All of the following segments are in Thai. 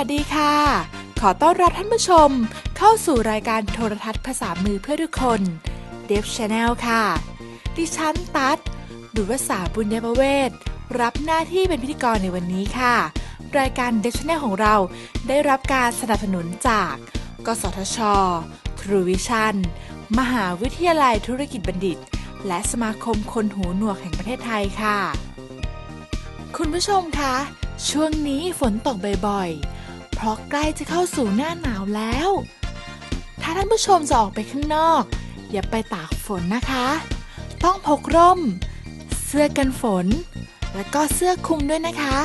สวัสดีค่ะ ขอต้อนรับท่านผู้ชม เข้าสู่รายการโทรทัศน์ภาษามือเพื่อทุกคน d e v Channel ค่ะ ดิฉันตัดดุรสาบุญญประเวศรับหน้าที่เป็นพิธีกรในวันนี้ค่ะ รายการ d e v Channel ของเราได้รับการสนับสนุนจาก กสทช ทรูวิชั่น มหาวิทยาลัยธุรกิจบัณฑิต และสมาคมคนหูหนวกแห่งประเทศไทยค่ะ คุณผู้ชมคะช่วงนี้ฝนตกบ่อยๆ เพราะใกล้จะเข้าสู่หน้าหนาวแล้ว ถ้าท่านผู้ชมจะออกไปข้างนอก อย่าไปตากฝนนะคะ ต้องพกร่ม เสื้อกันฝน และก็เสื้อคลุมด้วยนะคะ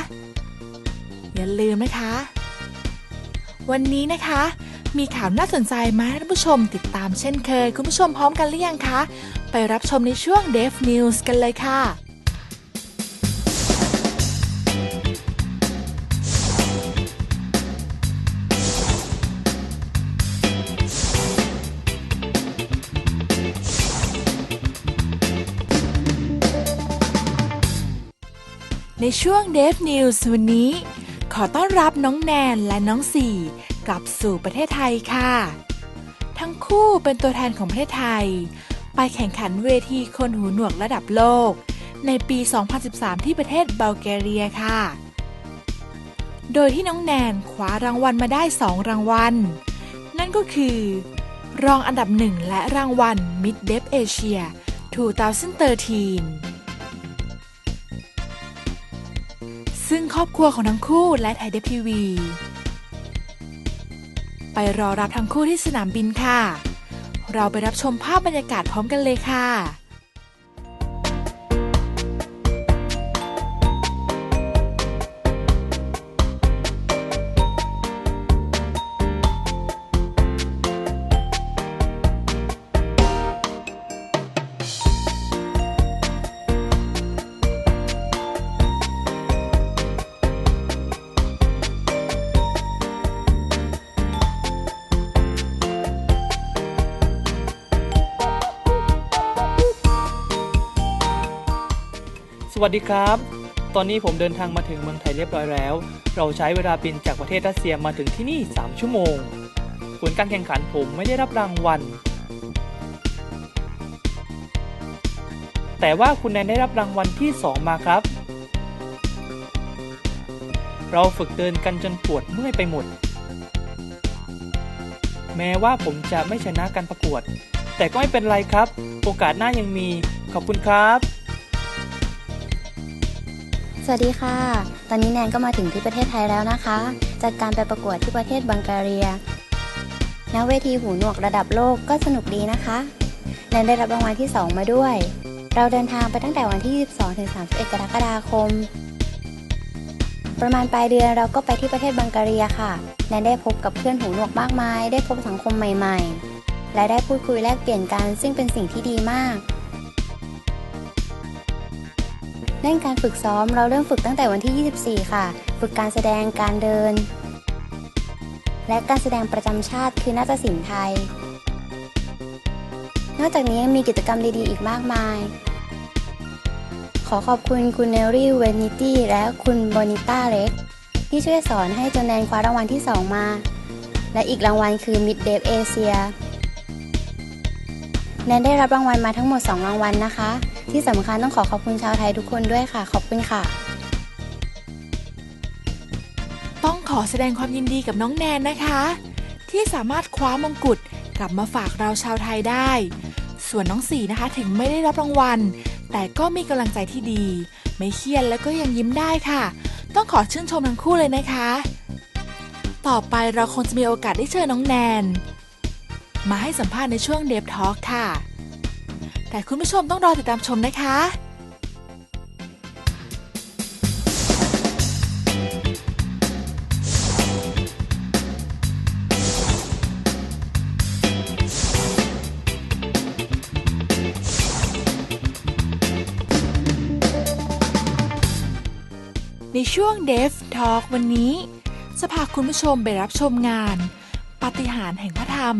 อย่าลืมนะคะ วันนี้นะคะ มีข่าวน่าสนใจมาให้ท่านผู้ชมติดตามเช่นเคย คุณผู้ชมพร้อมกันหรือยังคะ ไปรับชมในช่วง d e f News กันเลยค่ะ ในช่วง d e v News วันนี้ ขอต้อนรับน้องแนนและน้องสี่กลับสู่ประเทศไทยค่ะ ทั้งคู่เป็นตัวแทนของประเทศไทย ไปแข่งขันเวทีคนหูหนวกระดับโลก ในปี 2013 ที่ประเทศบัลแกเรียค่ะ โดยที่น้องแนนคว้ารางวัลมาได้ 2 รางวัล นั่นก็คือ รองอันดับหนึ่งและรางวัล Mid d e v Asia 2013 ซึ่งครอบครัวของทั้งคู่และไทยเดฟทีวี ไปรอรับทั้งคู่ที่สนามบินค่ะ เราไปรับชมภาพบรรยากาศพร้อมกันเลยค่ะ วัสดีครับ ตอนนี้ผมเดินทางมาถึงเมืองไทยเรียบร้อยแล้ว เราใช้เวลาบินจากประเทศรัสเซียมาถึงที่นี่ 3 ชั่วโมง ผลการแข่งขันผมไม่ได้รับรางวัล แต่ว่าคุณแนนได้รับรางวัลที่ 2 มาครับ เราฝึกเดินกันจนปวดเมื่อยไปหมด แม้ว่าผมจะไม่ชนะการประกวด แต่ก็ไม่เป็นไรครับ โอกาสหน้ายังมี ขอบคุณครับ สวัสดีค่ะ ตอนนี้แนนก็มาถึงที่ประเทศไทยแล้วนะคะ จากการไปประกวดที่ประเทศบังการียณเวทีหูหนวกระดับโลกก็สนุกดีนะคะ แนนได้รับรางวัลที่ 2 มาด้วย เราเดินทางไปตั้งแต่วันที่ 22ถึง31 กรกฎาคม ประมาณปลายเดือนเราก็ไปที่ประเทศบังการียค่ะ แนนได้พบกับเพื่อนหูหนวกมากมาย ได้พบสังคมใหม่ ๆ และได้พูดคุยแลกเปลี่ยนกันซึ่งเป็นสิ่งที่ดีมาก เรื่องการฝึกซ้อมเราเริ่มฝึกตั้งแต่วันที่ 24 ค่ะ ฝึกการแสดงการเดิน และการแสดงประจำชาติคือนาฏศิลป์ไทย นอกจากนี้ยังมีกิจกรรมดีๆ อีกมากมาย ขอขอบคุณคุณเนลลี่เวนิตี้และคุณโบนิต้าเล็ก ที่ช่วยสอนให้จนแนนคว้ารางวัลที่ 2 มา และอีกรางวัลคือ Mid d e v Asia แนนได้รับรางวัลมาทั้งหมด 2 รางวัลนะคะ ที่สำคัญต้องขอขอบคุณชาวไทยทุกคนด้วยค่ะ ขอบคุณค่ะ ต้องขอแสดงความยินดีกับน้องแนนนะคะ ที่สามารถคว้ามงกุฎกลับมาฝากเราชาวไทยได้ ส่วนน้องสีนะคะถึงไม่ได้รับรางวัล แต่ก็มีกำลังใจที่ดี ไม่เครียดแล้วก็ยังยิ้มได้ค่ะ ต้องขอชื่นชมทั้งคู่เลยนะคะ ต่อไปเราคงจะมีโอกาสได้เชิญน้องแนน มาให้สัมภาษณ์ในช่วงเดฟทอ l k ค่ะ แต่คุณผู้ชมต้องรอติดตามชมนะคะในช่วง d e v Talk วันนี้ จะพาคุณผู้ชมไปรับชมงาน ปฏิหารแห่งพระธรรม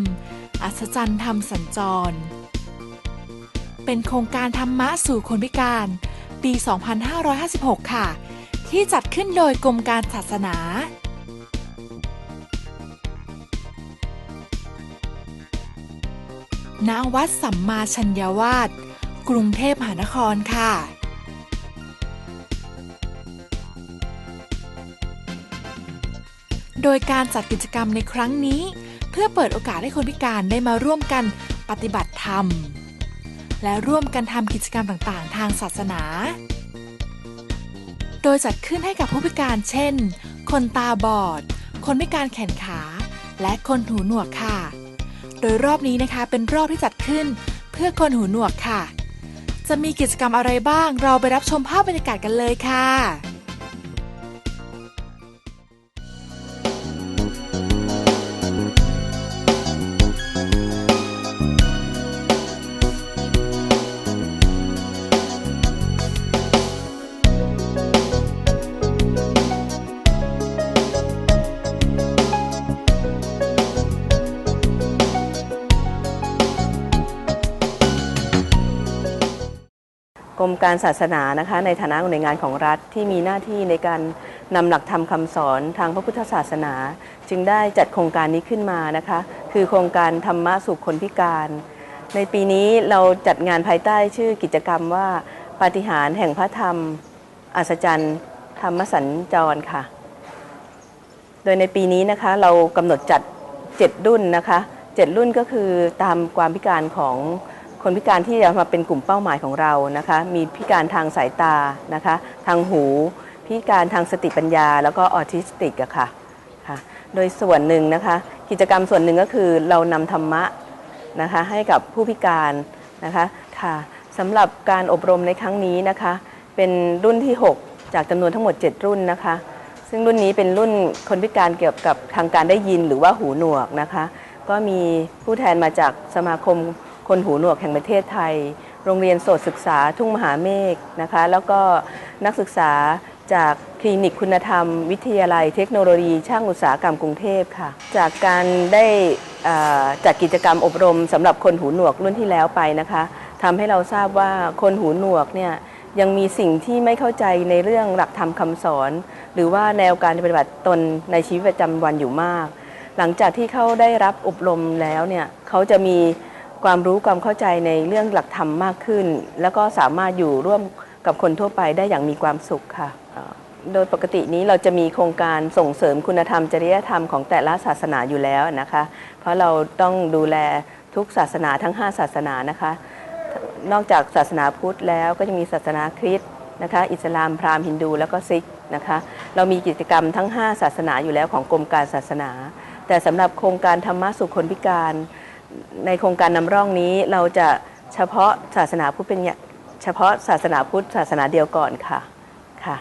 อัศจรรย์ธรรมสัญจร เป็นโครงการธรรมะสู่คนพิการ ปี 2556 ค่ะ ที่จัดขึ้นโดยกรมการศาสนาณวัดสัมมาชัญญาวาสกรุงเทพมหานครค่ะ โดยการจัดกิจกรรมในครั้งนี้ เพื่อเปิดโอกาสให้คนพิการได้มาร่วมกันปฏิบัติธรรม และร่วมกันทำกิจกรรมต่างๆ ทางศาสนา โดยจัดขึ้นให้กับผู้พิการเช่น คนตาบอด คนพิการแขนขา และคนหูหนวกค่ะ โดยรอบนี้นะคะเป็นรอบที่จัดขึ้นเพื่อคนหูหนวกค่ะ จะมีกิจกรรมอะไรบ้างเราไปรับชมภาพบรรยากาศกันเลยค่ะ รมการศาสนานะคะในฐานะหน่วยงานของรัฐที่มีหน้าที่ในการนำหลักธรรมคำสอนทางพระพุทธศาสนา จึงได้จัดโครงการนี้ขึ้นมานะคะ คือโครงการธรรมะสู่คนพิการ ในปีนี้เราจัดงานภายใต้ชื่อกิจกรรมว่าปาฏิหาริย์แห่งพระธรรม อัศจรรย์ ธรรมสัญจรค่ะ โดยในปีนี้นะคะเรากำหนดจัด 7 รุ่นนะคะ 7 รุ่นก็คือตามความพิการของ คนพิการที่จะมาเป็นกลุ่มเป้าหมายของเรานะคะ มีพิการทางสายตานะคะ ทางหู พิการทางสติปัญญา แล้วก็ออทิสติกอะค่ะค่ะ โดยส่วนหนึ่งนะคะ กิจกรรมส่วนหนึ่งก็คือเรานำธรรมะนะคะให้กับผู้พิการนะคะค่ะสำหรับการอบรมในครั้งนี้นะคะ เป็นรุ่นที่ 6 จากจำนวนทั้งหมด 7 รุ่นนะคะ ซึ่งรุ่นนี้เป็นรุ่นคนพิการเกี่ยวกับทางการได้ยินหรือว่าหูหนวกนะคะ ก็มีผู้แทนมาจากสมาคม คนหูหนวกแห่งประเทศไทย โรงเรียนโสตศึกษาทุ่งมหาเมฆนะคะ แล้วก็นักศึกษาจากคลินิกคุณธรรม วิทยาลัยเทคโนโลยี ช่างอุตสาหกรรมกรุงเทพค่ะ จากการได้จัดกิจกรรมอบรมสำหรับคนหูหนวกรุ่นที่แล้วไปนะคะทำให้เราทราบว่าคนหูหนวกเนี่ยยังมีสิ่งที่ไม่เข้าใจในเรื่องหลักธรรมคำสอน หรือว่าแนวการปฏิบัติตนในชีวิตประจำวันอยู่มาก หลังจากที่เขาได้รับอบรมแล้วเนี่ยเขาจะมี ความรู้ความเข้าใจในเรื่องหลักธรรมมากขึ้น แล้วก็สามารถอยู่ร่วมกับคนทั่วไปได้อย่างมีความสุขค่ะ โดยปกตินี้เราจะมีโครงการส่งเสริมคุณธรรม จริยธรรมของแต่ละศาสนาอยู่แล้วนะคะ เพราะเราต้องดูแลทุกศาสนาทั้ง 5 ศาสนานะคะ นอกจากศาสนาพุทธแล้วก็จะมีศาสนาคริสต์นะคะ อิสลามพราหมณ์ฮินดู แล้วก็ซิกนะคะ เรามีกิจกรรมทั้ง 5 ศาสนาอยู่แล้วของกรมการศาสนา แต่สำหรับโครงการธรรมะสุขคนพิการ ในโครงการนำร่องนี้เราจะเฉพาะศาสนาพุทธเป็นเฉพาะศาสนาพุทธศาสนาเดียวก่อนค่ะค่ะ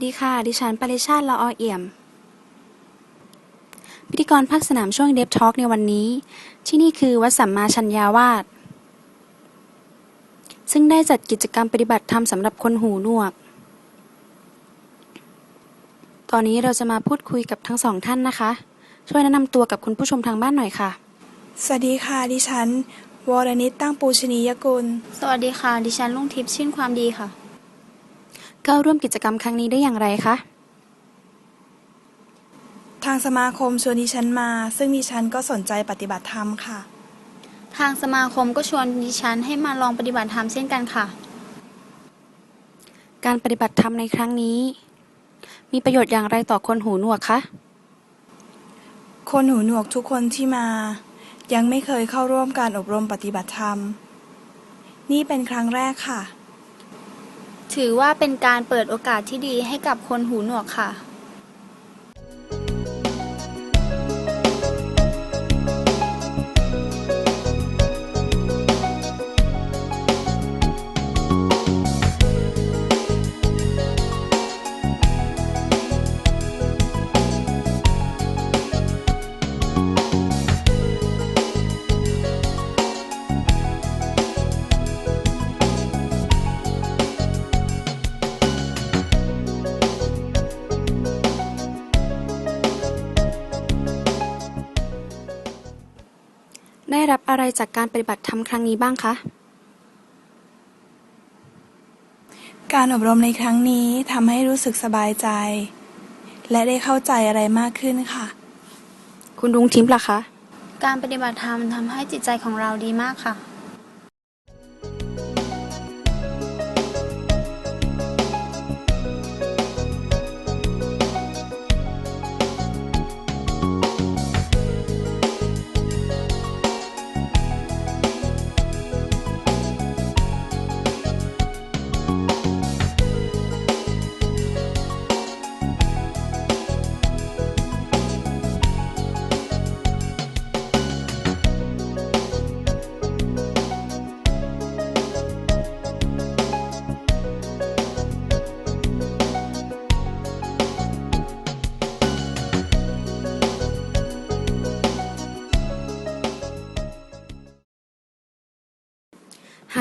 สวัสดีค่ะ ดิฉันปริชาติละออเอี่ยม พิธีกรภาคสนามช่วงเดฟทอ l k ในวันนี้ ที่นี่คือวัดสัมมาชัญญาวาสซึ่งได้จัดกิจกรรมปฏิบัติธรรมสำหรับคนหูหนวก ตอนนี้เราจะมาพูดคุยกับทั้งสองท่านนะคะ ช่วยแนะนำตัวกับคุณผู้ชมทางบ้านหน่อยค่ะ สวัสดีค่ะ ดิฉัน วรนิตตั้งปูชนียกุล สวัสดีค่ะ ดิฉันลุงทิพย์ชื่นความดีค่ะ เข้าร่วมกิจกรรมครั้งนี้ได้อย่างไรคะ ทางสมาคมชวนดิฉันมา ซึ่งดิฉันก็สนใจปฏิบัติธรรมค่ะ ทางสมาคมก็ชวนดิฉันให้มาลองปฏิบัติธรรมเช่นกันค่ะ การปฏิบัติธรรมในครั้งนี้ มีประโยชน์อย่างไรต่อคนหูหนวกคะ คนหูหนวกทุกคนที่มา ยังไม่เคยเข้าร่วมการอบรมปฏิบัติธรรม นี่เป็นครั้งแรกค่ะ ถือว่าเป็นการเปิดโอกาสที่ดีให้กับคนหูหนวกค่ะ จากการปฏิบัติธรรมครั้งนี้บ้างคะ การอบรมในครั้งนี้ทำให้รู้สึกสบายใจ และได้เข้าใจอะไรมากขึ้นค่ะ คุณรุ้งทิมล่ะคะ การปฏิบัติธรรมทำให้จิตใจของเราดีมากค่ะ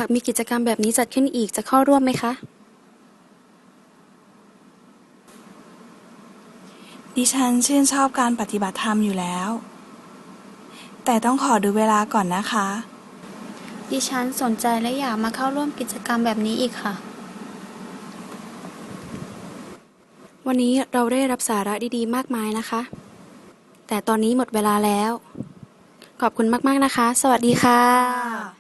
ากมีกิจกรรมแบบนี้จัดขึ้นอีกจะเข้าร่วมไหมคะ ดิฉันชื่นชอบการปฏิบัติธรรมอยู่แล้ว แต่ต้องขอดูเวลาก่อนนะคะ ดิฉันสนใจและอยากมาเข้าร่วมกิจกรรมแบบนี้อีกค่ะ วันนี้เราได้รับสาระดีๆ มากมายนะคะ แต่ตอนนี้หมดเวลาแล้ว ขอบคุณมากๆนะคะ สวัสดีค่ะ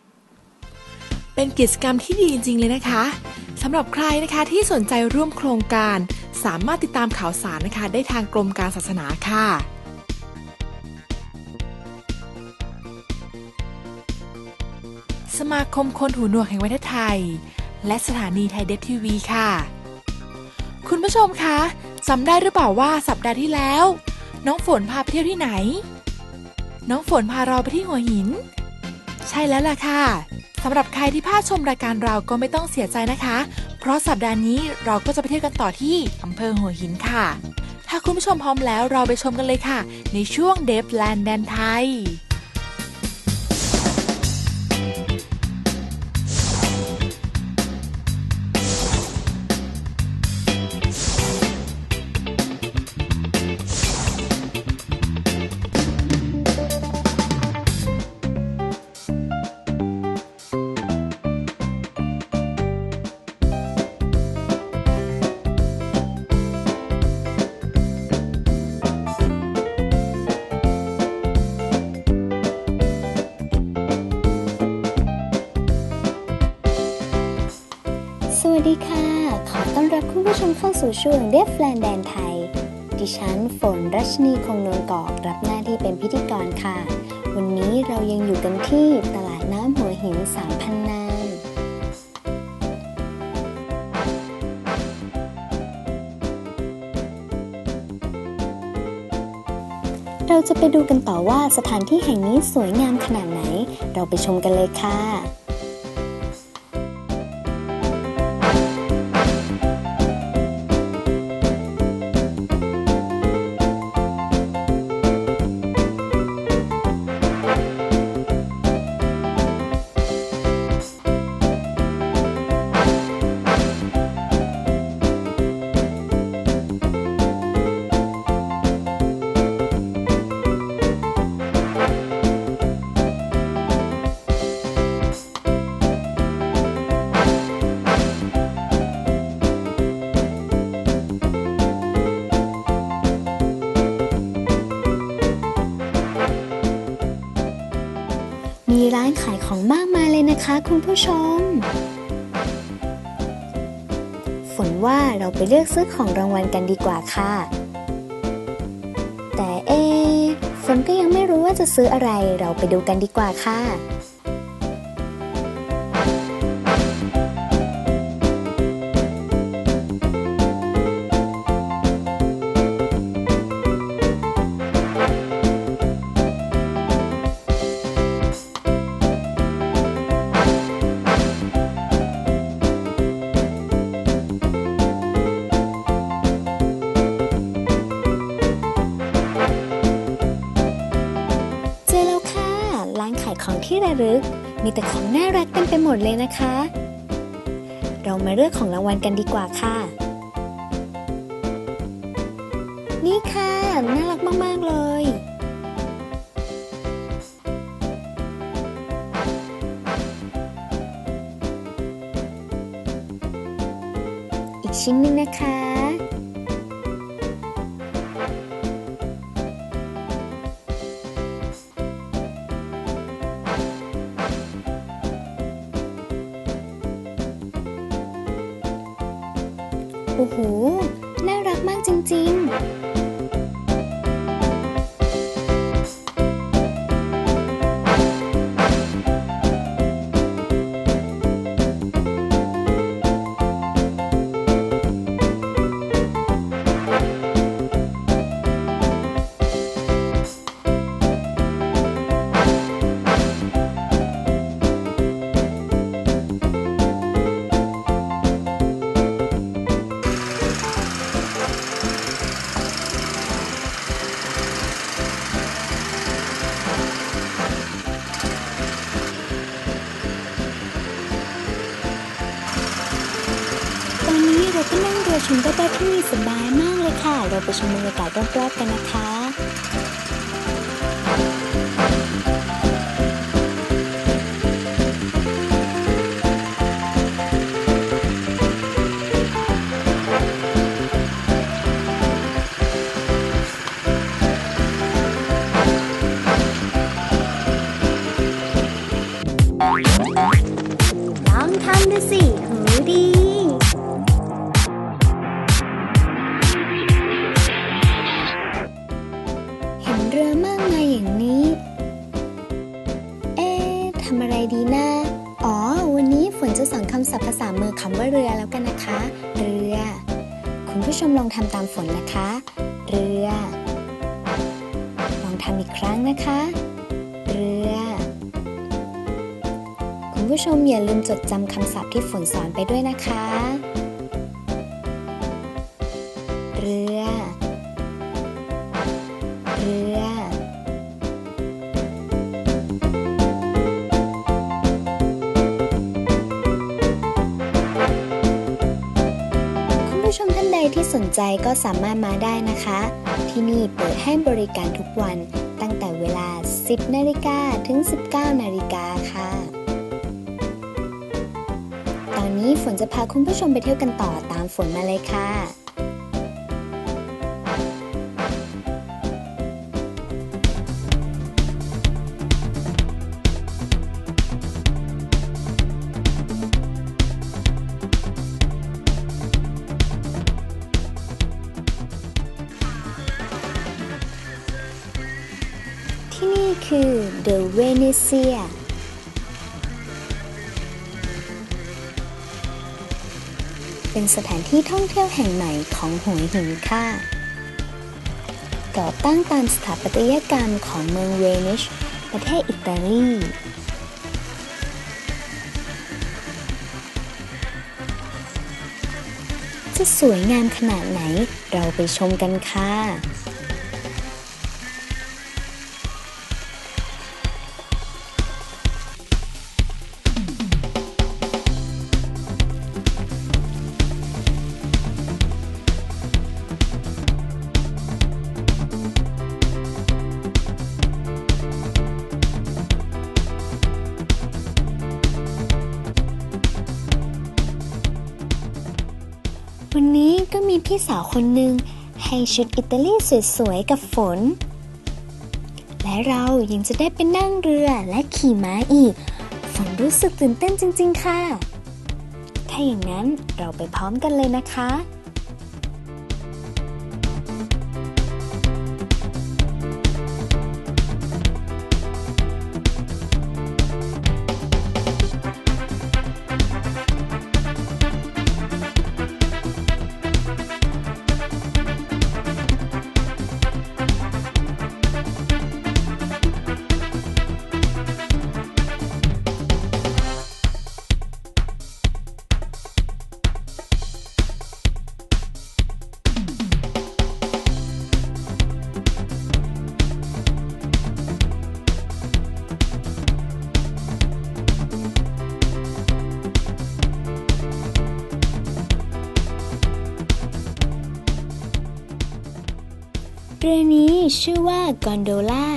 เป็นกิจกรรมที่ดีจริง ๆ เลยนะคะสำหรับใครนะคะที่สนใจร่วมโครงการ สามารถติดตามข่าวสารนะคะ ได้ทางกรมการศาสนาค่ะสมาคมคนหูหนวกแห่งประเทศไทย และสถานีไทยเดฟทีวีค่ะ คุณผู้ชมคะจำได้หรือเปล่าว่าสัปดาห์ที่แล้ว น้องฝนพาไปเที่ยวที่ไหน น้องฝนพาเราไปที่หัวหิน ใช่แล้วล่ะค่ะำหรับใครที่พลาดชมรายการเราก็ไม่ต้องเสียใจนะคะ เพราะสัปดาห์นี้เราก็จะไปเที่ยวกันต่อที่อำเภอหัวหินค่ะ ถ้าคุณผู้ชมพร้อมแล้วเราไปชมกันเลยค่ะ ในช่วงเดฟแลนด์แดนไทย เข้าสู่ช่วงเดฟแลนแดนไทย ดิฉันฝนรัชนีคงนวลกอกรับหน้าที่เป็นพิธีกรค่ะ วันนี้เรายังอยู่กันที่ตลาดน้ำหัวหินสามพันนามเราจะไปดูกันต่อว่าสถานที่แห่งนี้สวยงามขนาดไหน เราไปชมกันเลยค่ะ คะคุณผู้ชม ฝนว่าเราไปเลือกซื้อของรางวัลกันดีกว่าค่ะ แต่เอฝนก็ยังไม่รู้ว่าจะซื้ออะไร เราไปดูกันดีกว่าค่ะ รึก มีแต่ของน่ารักเต็มไปหมดเลยนะคะ เรามาเลือกของรางวัลกันดีกว่าค่ะ นี่ค่ะ น่ารักมาก ๆ เลย อีกชิ้นหนึ่งนะคะ เราไปชมบรรยากาศรอบๆกันนะคะ ดจำคำศัพท์ที่ฝนสอนไปด้วยนะคะ เรือ เรือ คุณผู้ชมท่านใดที่สนใจก็สามารถมาได้นะคะ ที่นี่เปิดให้บริการทุกวันตั้งแต่เวลา 10 นาฬิกาถึง 19 นาฬิกาค่ะ นี้ฝนจะพาคุณผู้ชมไปเที่ยวกันต่อตามฝนมาเลยค่ะ ที่นี่คือ The Venezia เป็นสถานที่ท่องเที่ยวแห่งใหม่ของหัวหินค่ะ ก่อตั้งตามสถาปัตยกรรมของเมืองเวนิช ประเทศอิตาลี จะสวยงามขนาดไหนเราไปชมกันค่ะ พี่สาวคนหนึ่งให้ชุดอิตาลีสวยๆกับฝน และเรายังจะได้ไปนั่งเรือและขี่ม้าอีก ฝนรู้สึกตื่นเต้นจริง ๆ ค่ะ ถ้าอย่างนั้นเราไปพร้อมกันเลยนะคะ รือนี้ชื่อว่ากอนโดล่า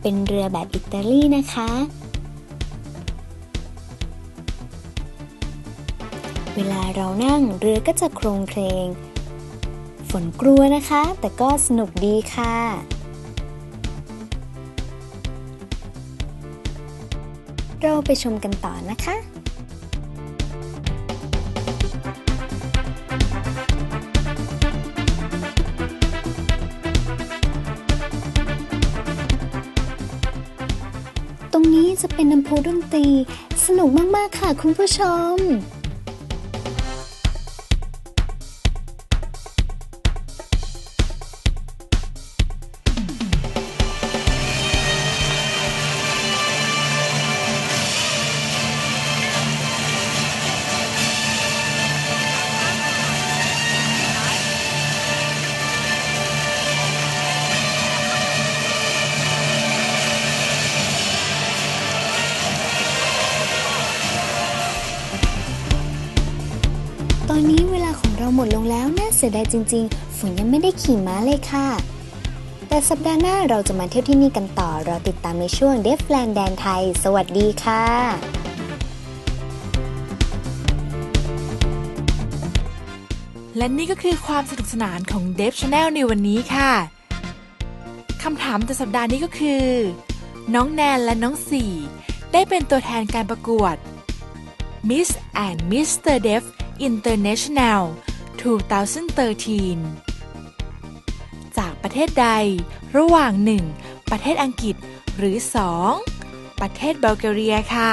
เป็นเรือแบบอิตาลีนะคะ เวลาเรานั่งเรือก็จะโครงเครงฝนกลัวนะคะ แต่ก็สนุกดีค่ะเราไปชมกันต่อนะคะ จะเป็นน้ำพุดนตรี สนุกมาก ๆ ค่ะคุณผู้ชม สียดายจริงๆ ฝนยังไม่ได้ขี่ม้าเลยค่ะ แต่สัปดาห์หน้าเราจะมาเที่ยวที่นี่กันต่อเราติดตามในช่วงเดฟแลนด์แดนไทย สวัสดีค่ะและนี่ก็คือความสนุกสนานของ d e v Channel ในวันนี้ค่ะ คำถามแต่สัปดาห์นี้ก็คือ น้องแนนและน้องสี่ ได้เป็นตัวแทนการประกวด Miss and Mr. Deaf International 2013 จากประเทศใด ระหว่าง 1. ประเทศอังกฤษ หรือ 2. ประเทศบัลแกเรียค่ะ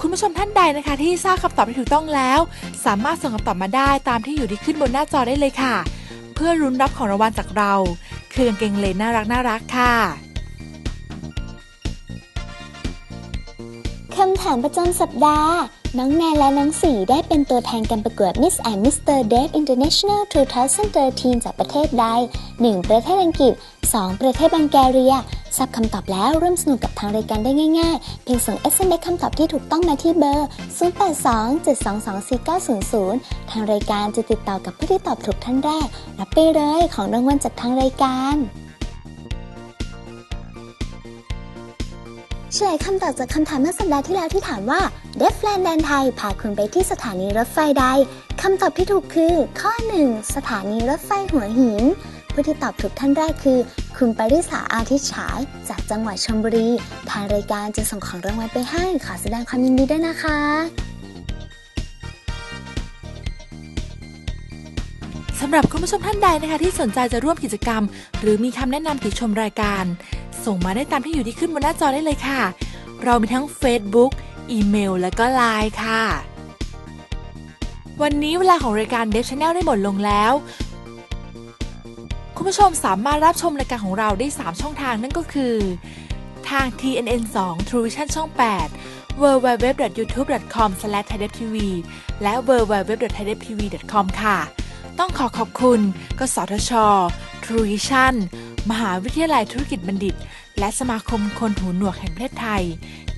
คุณผู้ชมท่านใดนะคะ ที่ทราบคำตอบที่ถูกต้องแล้ว สามารถส่งคำตอบมาได้ตามที่อยู่ที่ขึ้นบนหน้าจอได้เลยค่ะ เพื่อรุ้นรับของรางวัลจากเรา คือกางเกงเลนน่ารักน่ารักค่ะคำถามประจำสัปดาห์ น้องแนนและน้องสีได้เป็นตัวแทนการประกวด Miss and Mr. Deaf International 2013 จากประเทศใด 1. ประเทศอังกฤษ 2. ประเทศบังแกเรียทราบคำตอบแล้วร่วมสนุกกับทางรายการได้ง่ายๆ เพียงส่ง SMS คำตอบที่ถูกต้องมาที่เบอร์ 0827224900 ทางรายการจะติดต่อกับผู้ที่ตอบถูกท่านแรกรับไปเลยของรางวัลจากทางรายการ เฉลยคำตอบจากคำถามเมื่อสัปดาห์ที่แล้วที่ถามว่าเดฟแลนด์แดนไทยพาคุณไปที่สถานีรถไฟใดคำตอบที่ถูกคือ ข้อ 1 สถานีรถไฟหัวหิน ผู้ที่ตอบถูกท่านแรกคือ คุณปริษาอาทิตย์ฉาย จากจังหวัดชลบุรี ทางรายการจะส่งของรางวัลไปให้ ขอแสดงความยินดีด้วยนะคะสำหรับคุณผู้ชมท่านใดนะคะที่สนใจจะร่วมกิจกรรม หรือมีคำแนะนำติชมรายการ ส่งมาได้ตามที่อยู่ที่ขึ้นบนหน้าจอได้เลยค่ะ เรามีทั้ง Facebook อีเมล และก็ Line ค่ะ วันนี้เวลาของรายการ d e v Channel ได้หมดลงแล้ว คุณผู้ชมสามารถรับชมรายการของเราได้ 3 ช่องทางนั่นก็คือ ทาง TNN 2 True Vision ช่อง 8 www.youtube.com/thaidevtv และ www.thaidevtv.com ค่ะ ต้องขอขอบคุณ กสทช True Vision มหาวิทยาลัยธุรกิจบัณฑิต และสมาคมคนหูหนวกแห่งประเทศไทย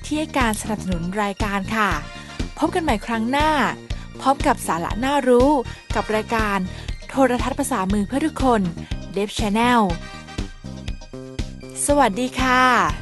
ที่ให้การสนับสนุนรายการค่ะ พบกันใหม่ครั้งหน้า พร้อมกับสาระน่ารู้กับรายการโทรทัศน์ภาษามือเพื่อทุกคน d e v Channel สวัสดีค่ะ